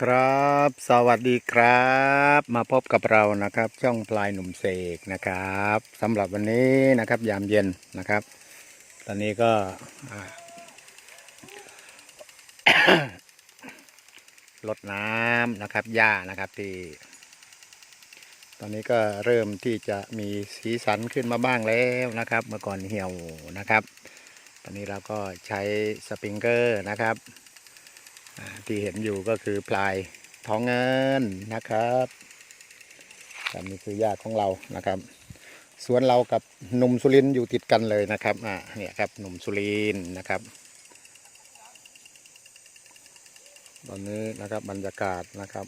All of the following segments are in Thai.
ครับ สวัสดีครับ มาพบกับเรานะครับ ช่องพลายหนุ่มเสกนะครับสำหรับวันนี้นะครับ ยามเย็นนะครับ ตอนนี้ก็ลดน้ำนะครับหญ้านะครับที่ ตอนนี้ก็เริ่มที่จะมีสีสันขึ้นมาบ้างแล้วนะครับ เมื่อก่อนเหี่ยวนะครับ ตอนนี้เราก็ใช้สปริงเกอร์นะครับ ที่เห็นอยู่ก็คือพลายท้องเงินนะครับครับนี้คือญาติของเรานะครับ สวนเรากับหนุ่มสุรินอยู่ติดกันเลยนะครับอ่าเนี่ยครับหนุ่มสุรินนะครับ ตอนนี้นะครับบรรยากาศนะครับ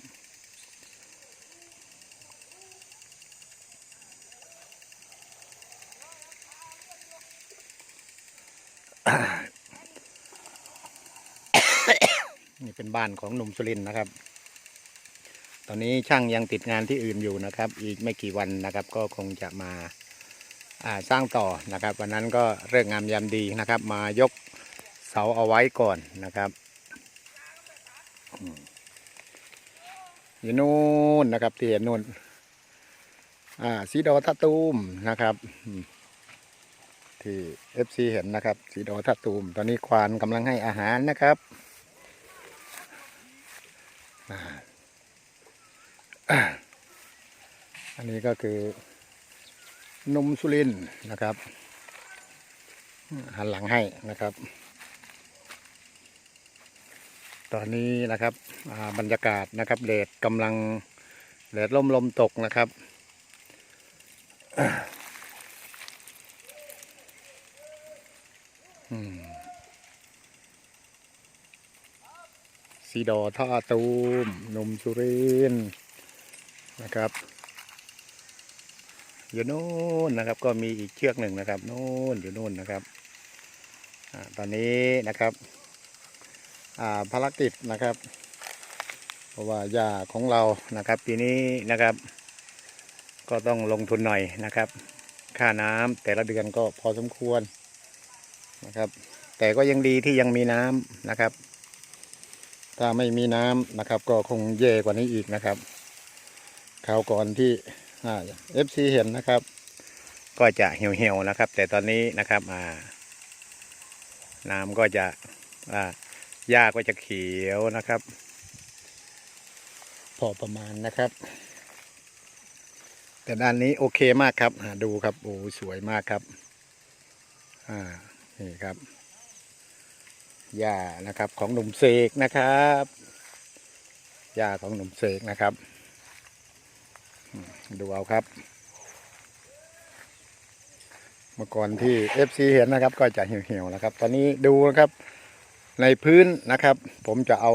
นี่ เป็นบ้านของหนุ่มสุรินนะครับ ตอนนี้ช่างยังติดงานที่อื่นอยู่นะครับ อีกไม่กี่วันนะครับ ก็คงจะมาาสร้างต่อนะครับ วันนั้นก็เรื่องงามยามดีนะครับ มายกเสาเอาไว้ก่อนนะครับอยู่นู่นนะครับที่เห็นนู่นอ่าสีดอทัตูมนะครับอืมที่ FC เห็นนะครับ สีดอทัตูม ตอนนี้ควานกำลังให้อาหารนะครับ อ่า อันนี้ก็คือนมสุรินทร์นะครับ หันหลังให้นะครับ ตอนนี้นะครับบรรยากาศนะครับเลดกำลังเลดลมลมตกนะครับสีดอท่าตูมนมสุรินทร์นะครับ อยู่นู่นนะครับ ก็มีอีกเชือกหนึ่งนะครับนู่นอยู่นู่นนะครับอตอนนี้นะครับอ่าภารกิจนะครับ เพราะว่าหญ้าของเรานะครับปีนี้นะครับ ก็ต้องลงทุนหน่อยนะครับ ค่าน้ำแต่ละเดือนก็พอสมควรนะครับ แต่ก็ยังดีที่ยังมีน้ำนะครับ ถ้าไม่มีน้ำนะครับ ก็คงแย่กว่านี้อีกนะครับคราวก่อนที่ เอฟซีเห็นนะครับ ก็จะเหี่ยวๆนะครับ แต่ตอนนี้นะครับอ่าน้ำก็จะอ่าหญ้าก็จะเขียวนะครับ พอประมาณนะครับ แต่ด้านนี้โอเคมากครับาดูครับโอ้สวยมากครับอ่านี่ครับหญ้านะครับของหนุ่มเสกนะครับหญ้าของหนุ่มเสกนะครับ ดูเอาครับ เมื่อก่อนที่ FC เห็นนะครับ ก็จะเหี่ยวๆนะครับ ตอนนี้ดูนะครับ ในพื้นนะครับ ผมจะเอา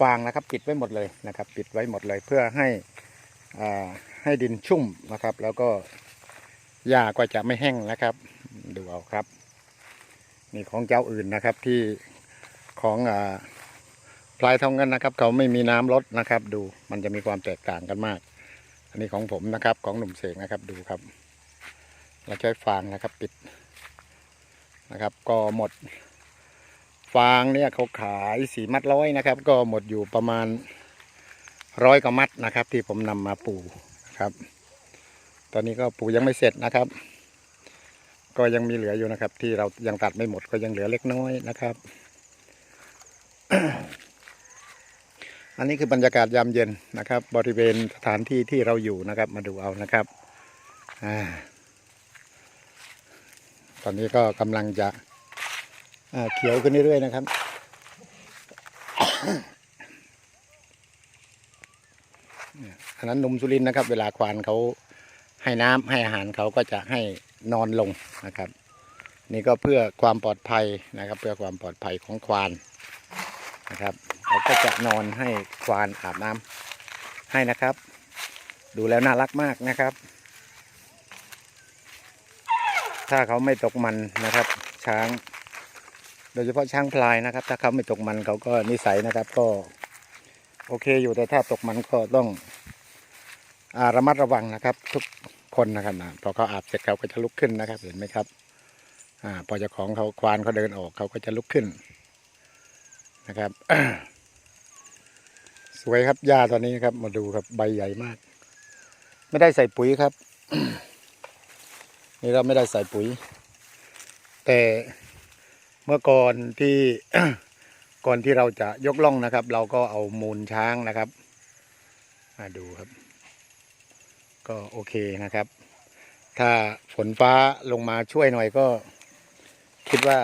ฟางนะครับ ปิดไว้หมดเลยนะครับ ปิดไว้หมดเลยเพื่อให้อ่าให้ดินชุ่มนะครับ แล้วก็หญ้าก็จะไม่แห้งนะครับ ดูเอาครับ นี่ของเจ้าอื่นนะครับที่ของอพลายทองเงินนะครับ เขาไม่มีน้ำลดนะครับ ดูมันจะมีความแตกต่างกันมาก อันนี้ของผมนะครับของหนุ่มเสกนะครับดูครับ เราใช้ฟางนะครับปิดนะครับ ก็หมด ฟางเนี่ยเขาขายสีมัดร้อยนะครับ ก็หมดอยู่ประมาณร้อยกว่ามัดนะครับ ที่ผมนำมาปูนะครับ ตอนนี้ก็ปูยังไม่เสร็จนะครับ ก็ยังมีเหลืออยู่นะครับ ที่เรายังตัดไม่หมดก็ยังเหลือเล็กน้อยนะครับ อันนี้คือบรรยากาศยามเย็นนะครับ บริเวณสถานที่ที่เราอยู่นะครับ มาดูเอานะครับอตอนนี้ก็กำลังจะเขียวขึ้นเรื่อยๆนะครับเนี่ยอันนั้นนุ่มสุรินนะครับ เวลาควานเขาให้น้ำให้อาหารเขาก็จะให้นอนลงนะครับ นี่ก็เพื่อความปลอดภัยนะครับ เพื่อความปลอดภัยของควานนะครับ เขาก็จะนอนให้ควานอาบน้ำให้นะครับ ดูแล้วน่ารักมากนะครับ ถ้าเขาไม่ตกมันนะครับ ช้าง โดยเฉพาะช้างพลายนะครับ ถ้าเขาไม่ตกมันเขาก็นิสัยนะครับ ก็โอเคอยู่แต่ถ้าตกมันก็ต้องอาระมัดระวังนะครับ ทุกคนนะครับนะพอเขาอาบเสร็จเขาก็จะลุกขึ้นนะครับ เห็นไหมครับอ่าพอจ้าของเขาควานเขาเดินออกเขาก็จะลุกขึ้นนะครับ สวยครับหญ้าตอนนี้ครับ มาดูครับใบใหญ่มาก ไม่ได้ใส่ปุ๋ยครับ นี่เราไม่ได้ใส่ปุ๋ย แต่เมื่อก่อนที่ก่อนที่เราจะยกล่องนะครับ เราก็เอามูลช้างนะครับ มาดูครับ ก็โอเคนะครับ ถ้าฝนฟ้าลงมาช่วยหน่อยก็คิดว่า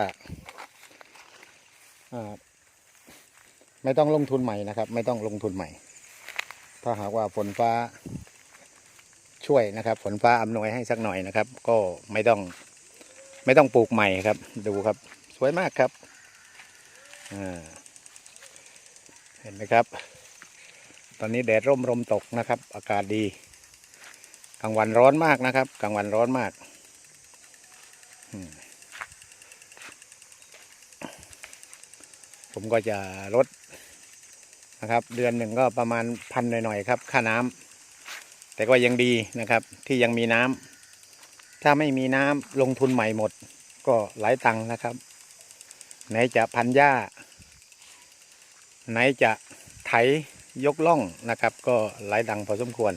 อ่า ไม่ต้องลงทุนใหม่นะครับ ไม่ต้องลงทุนใหม่ ถ้าหากว่าฝนฟ้าช่วยนะครับ ฝนฟ้าอำนวยให้สักหน่อยนะครับ ก็ไม่ต้องไม่ต้องปลูกใหม่ครับ ดูครับ สวยมากครับอ่าเห็นไหมครับ ตอนนี้แดดร่มลมตกนะครับ อากาศดีกลางวันร้อนมากนะครับกลางวันร้อนมากผมก็จะลด นะครับ เดือนหนึ่งก็ประมาณพันหน่อยๆครับ ค่าน้ำแต่ก็ยังดีนะครับ ที่ยังมีน้ำถ้าไม่มีน้ำลงทุนใหม่หมด ก็หลายตังค์นะครับ ไหนจะพันหญ้า ไหนจะไถยกล่องนะครับ ก็หลายดังพอสมควร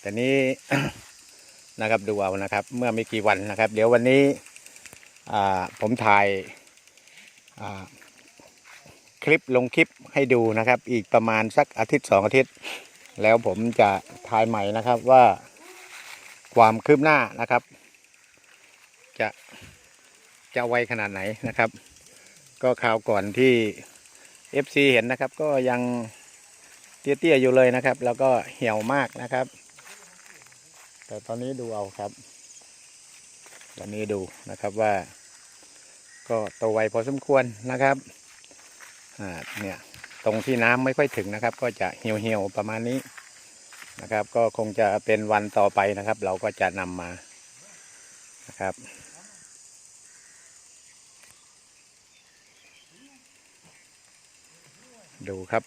แต่นี้นะครับดูเอานะครับ เมื่อไม่กี่วันนะครับ เดี๋ยววันนี้ผมถ่าย คลิปลงคลิปให้ดูนะครับ อีกประมาณสักอาทิตย์สองอาทิตย์ แล้วผมจะถ่ายใหม่นะครับว่าความคืบหน้านะครับ จะจะไวขนาดไหนนะครับ ก็ข่าวก่อนที่ FC เห็นนะครับ ก็ยังเตี้ยๆอยู่เลยนะครับ แล้วก็เหี่ยวมากนะครับ แต่ตอนนี้ดูเอาครับ ตอนนี้ดูนะครับว่า ก็โตไวพอสมควรนะครับ เนี่ยตรงที่น้ำไม่ค่อยถึงนะครับ ก็จะเหี่ยวๆประมาณนี้นะครับ ก็คงจะเป็นวันต่อไปนะครับ เราก็จะนำมานะครับดูครับ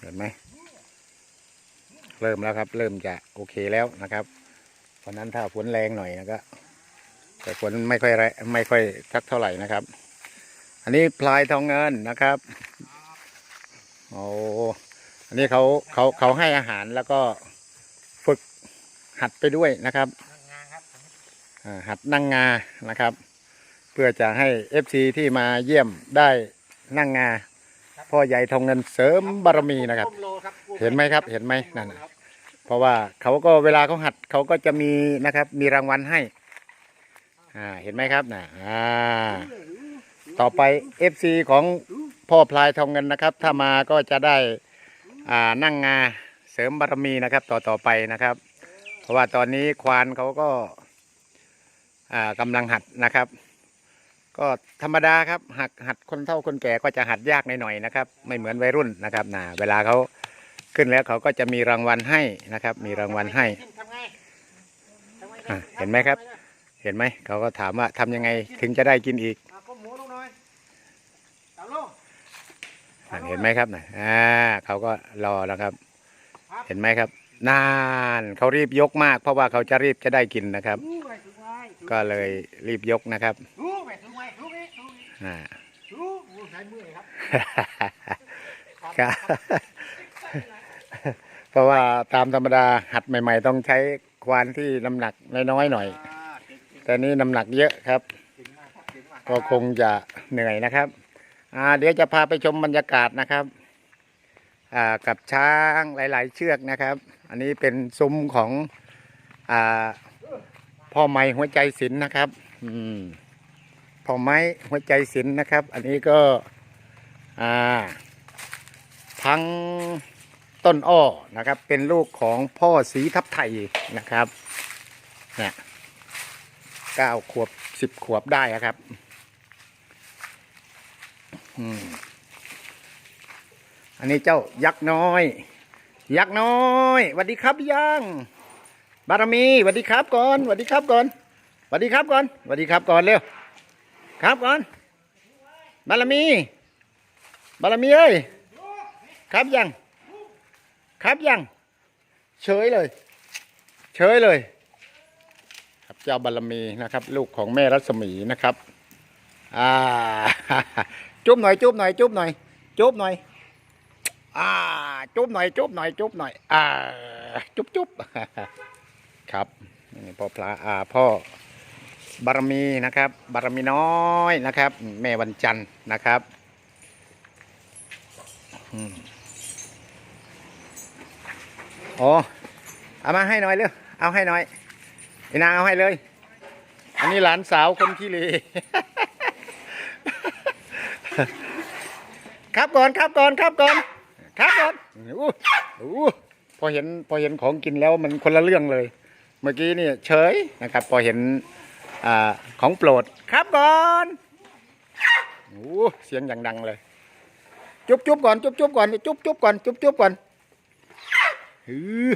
เห็นไหม เริ่มแล้วครับ เริ่มจะโอเคแล้วนะครับ เพราะนั้นถ้าฝนแรงหน่อยนะก็แต่ฝนไม่ค่อยแรงไม่ค่อยทักเท่าไหร่นะครับ อันนี้พลายทองเงินนะครับโอ้อันนี้เขาเขาเขาให้อาหารแล้วก็ฝึกหัดไปด้วยนะครับอ่าหัดนั่งงานะครับ เพื่อจะให้เอฟซีที่มาเยี่ยมได้นั่งงาพ่อใหญ่ทองเงินเสริมบารมีนะครับ เห็นไหมครับ เห็นไหมนั่นน่ะเพราะว่าเขาก็เวลาเขาหัดเขาก็จะมีนะครับ มีรางวัลให้ อ่า เห็นไหมครับน่ะอ่า ต่อไป FC ของพ่อพลายทองเงินนะครับ ถ้ามาก็จะได้อ่านั่งงาเสริมบารมีนะครับ ต่อต่อไปนะครับ เพราะว่าตอนนี้ควานเขาก็อ่ากำลังหัดนะครับ ก็ธรรมดาครับหัดหัดคนเฒ่าคนแก่ก็จะหัดยากหน่อยๆนะครับ ไม่เหมือนวัยรุ่นนะครับนะเวลาเขาขึ้นแล้วเขาก็จะมีรางวัลให้นะครับ มีรางวัลให้อะเห็นไหมครับ เห็นไหมเขาก็ถามว่าทำยังไงถึงจะได้กินอีก เอาก้มหัวลงหน่อยตามลง อะ เห็นไหมครับนะอ่าเขาก็รอแล้วครับครับ เห็นไหมครับนานเขารีบยกมาก เพราะว่าเขาจะรีบจะได้กินนะครับรู้ไปถูกไว้ก็เลยรีบยกนะครับรู้ไปถูกไว้รู้นี่รู้นี่อ่ารู้รู้ใช้มือครับครับเพราะว่าตามธรรมดาหัดใหม่ ๆ ต้องใช้ควานที่น้ำหนักน้อยๆหน่อยอ่าเก่งเก่งแต่นี้น้ำหนักเยอะครับเก่งมากครับเก่งมากก็คงจะเหนื่อยนะครับ อ่าเดี๋ยวจะพาไปชมบรรยากาศนะครับอ่ากับช้างหลาย ๆ เชือกนะครับ อันนี้เป็นซุ้มของอ่าพ่อไม้หัวใจศิลป์นะครับอืมพ่อไม้หัวใจศิลป์นะครับ อันนี้ก็อ่าทั้งต้นอ้อนะครับ เป็นลูกของพ่อสีทับไทยนะครับเนี่ยเก้าขวบสิบขวบได้อะครับ อันนี้เจ้ายักษ์น้อย ยักษ์น้อยสวัสดีครับยังบารมีสวัสดีครับก่อนสวัสดีครับก่อนสวัสดีครับก่อนสวัสดีครับก่อนเร็วครับก่อน บารมี บารมีเอ้ยครับยัง ครับยัง เฉยเลย เฉยเลย ครับเจ้าบารมีนะครับ ลูกของแม่รัศมีนะครับ อ่า จุ๊บหน่อยจุ๊บหน่อยจุ๊บหน่อยจุ๊บหน่อยอ่าจุ๊บหน่อยจุ๊บหน่อยจุ๊บหน่อยอ่าจุ๊บจุ๊บครับนี่พ่อพระอ่าพ่อบารมีนะครับ บารมีน้อยนะครับ แม่วันจันทร์นะครับอืมโอเอามาให้หน่อยเร็วเอาให้หน่อยไอ้นางเอาให้เลย อันนี้หลานสาวคนขี้เหร่ ครับก่อนครับก่อนครับก่อนครับก่อนอู้อู้พอเห็นพอเห็นของกินแล้วมันคนละเรื่องเลย เมื่อกี้นี่เฉยนะครับ พอเห็นอของโปรดครับก่อนอู้เสียงอย่างดังเลย จุ๊บจุ๊บก่อนจุ๊บจุ๊บก่อนจุ๊บจุ๊บก่อนจุ๊บจุ๊บก่อนฮือ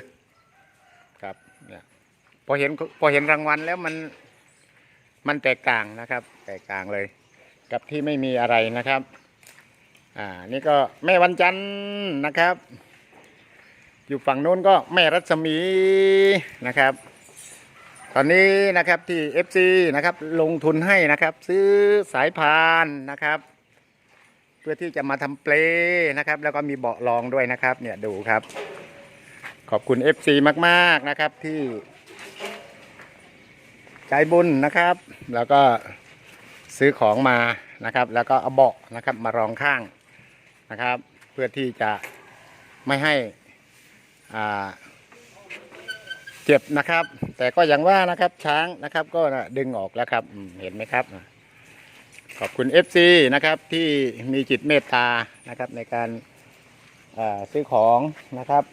ครับเนี่ยพอเห็นพอเห็นรางวัลแล้วมันมันแตกต่างนะครับ แตกต่างเลย กับที่ไม่มีอะไรนะครับ อ่า นี่ก็แม่วันจันทร์นะครับ อยู่ฝั่งโน้นก็แม่รัศมีนะครับ ตอนนี้นะครับที่ FC นะครับลงทุนให้นะครับ ซื้อสายพานนะครับ เพื่อที่จะมาทำเปลนะครับ แล้วก็มีเบาะรองด้วยนะครับ เนี่ยดูครับ ขอบคุณ FC มาก ๆนะครับที่ใจบุญนะครับ แล้วก็ ซื้อของมานะครับ แล้วก็เอาเบาะนะครับมารองข้างนะครับ เพื่อที่จะไม่ให้เจ็บนะครับ แต่ก็อย่างว่านะครับช้างนะครับ ก็ดึงออกแล้วครับเห็นไหมครับ ขอบคุณ FC นะครับที่มีจิตเมตตานะครับในการาซื้อของนะครับ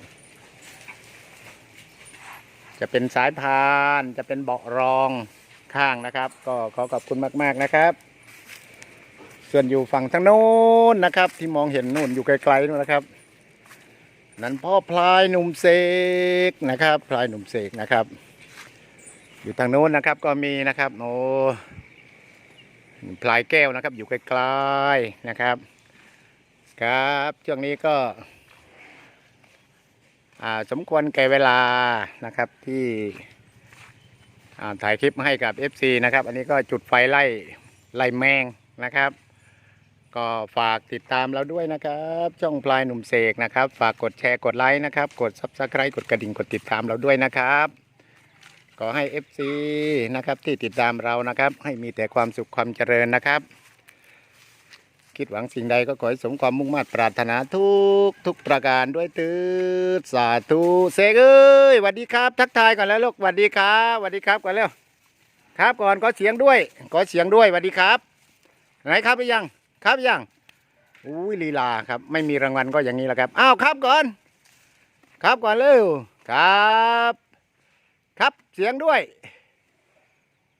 จะเป็นสายพาน จะเป็นเบาะรอง ข้างนะครับ ก็ขอขอบคุณมาก ๆนะครับ ส่วนอยู่ฝั่งทางโน้นนะครับ ที่มองเห็นนู่นอยู่ไกลๆนู่นนะครับ นั้นพ่อพลายหนุ่มเสกนะครับพลายหนุ่มเสกนะครับ อยู่ทางโน้นนะครับก็มีนะครับโอ้พลายแก้วนะครับ อยู่ไกลๆนะครับ ครับช่วงนี้ก็สมควรแก่เวลานะครับที่ ถ่ายคลิปให้กับ FC นะครับ อันนี้ก็จุดไฟไล่ไล่แมงนะครับ ก็ฝากติดตามเราด้วยนะครับ ช่องพลายหนุ่มเสกนะครับ ฝากกดแชร์กดไลค์นะครับ กด s u b สไครต์กดกระดิ่งกดติดตามเราด้วยนะครับขอให้ FC นะครับที่ติดตามเรานะครับ ให้มีแต่ความสุขความเจริญนะครับ คิดหวังสิ่งใดก็ขอให้สมความมุ่งมั่นปรารถนาทุกทุกประการด้วยตืดสาธุเสกเอ้ยสวัสดีครับ ทักทายก่อนแล้วลูกสวัสดีครับสวัสดีครับก่อนแล้ว ครับก่อนขอเสียงด้วยขอเสียงด้วยสวัสดีครับ ไหนครับหรือยังครับหรือยังอุ้ยลีลาครับ ไม่มีรางวัลก็อย่างนี้แหละครับอ้าวครับก่อน ครับก่อนเร็วครับ ครับเสียงด้วย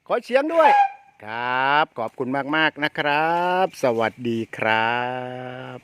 ขอเสียงด้วย ครับ ขอบคุณมาก ๆ นะครับ สวัสดีครับ